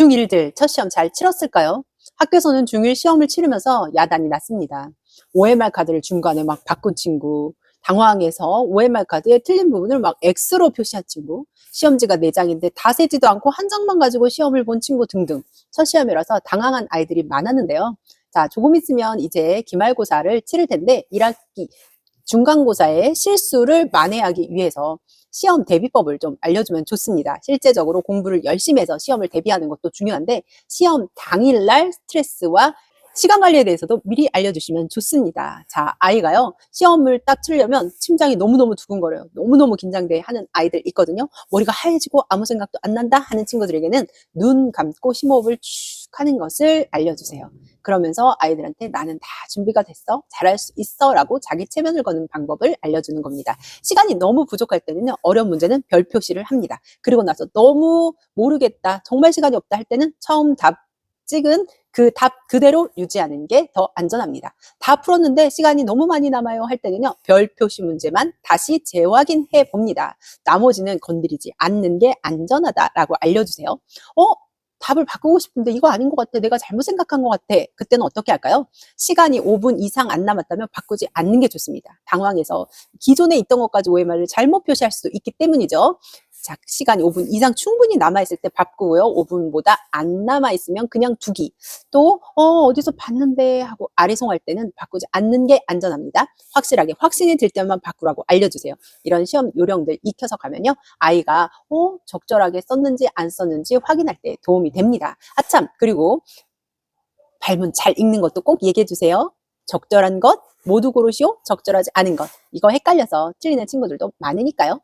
중1들 첫 시험 잘 치렀을까요? 학교에서는 중1 시험을 치르면서 야단이 났습니다. OMR 카드를 중간에 막 바꾼 친구, 당황해서 OMR 카드에 틀린 부분을 막 X로 표시한 친구, 시험지가 4장인데 다 세지도 않고 한 장만 가지고 시험을 본 친구 등등 첫 시험이라서 당황한 아이들이 많았는데요. 자, 조금 있으면 이제 기말고사를 치를 텐데 1학기 중간고사의 실수를 만회하기 위해서 시험 대비법을 좀 알려주면 좋습니다. 실제적으로 공부를 열심히 해서 시험을 대비하는 것도 중요한데 시험 당일날 스트레스와 시간 관리에 대해서도 미리 알려주시면 좋습니다. 자, 아이가요, 시험을 딱 치려면 심장이 너무너무 두근거려요. 너무너무 긴장돼 하는 아이들 있거든요. 머리가 하얘지고 아무 생각도 안 난다 하는 친구들에게는 눈 감고 심호흡을 쭉 하는 것을 알려주세요. 그러면서 아이들한테 나는 다 준비가 됐어. 잘할 수 있어. 라고 자기 체면을 거는 방법을 알려주는 겁니다. 시간이 너무 부족할 때는요, 어려운 문제는 별 표시를 합니다. 그리고 나서 너무 모르겠다, 정말 시간이 없다 할 때는 처음 답 찍은 그 답 그대로 유지하는 게 더 안전합니다. 다 풀었는데 시간이 너무 많이 남아요 할 때는요, 별 표시 문제만 다시 재확인해 봅니다. 나머지는 건드리지 않는 게 안전하다라고 알려주세요. 어? 답을 바꾸고 싶은데 이거 아닌 것 같아. 내가 잘못 생각한 것 같아. 그때는 어떻게 할까요? 시간이 5분 이상 안 남았다면 바꾸지 않는 게 좋습니다. 당황해서 기존에 있던 것까지 OMR을 잘못 표시할 수도 있기 때문이죠. 자, 시간이 5분 이상 충분히 남아있을 때 바꾸고요. 5분보다 안 남아있으면 그냥 두기. 또, 어, 어디서 봤는데 하고 아리송할 때는 바꾸지 않는 게 안전합니다. 확실하게 확신이 들 때만 바꾸라고 알려주세요. 이런 시험 요령들 익혀서 가면요. 아이가, 어, 적절하게 썼는지 안 썼는지 확인할 때 도움이 됩니다. 아참, 그리고 발문 잘 읽는 것도 꼭 얘기해 주세요. 적절한 것, 모두 고르시오. 적절하지 않은 것. 이거 헷갈려서 틀리는 친구들도 많으니까요.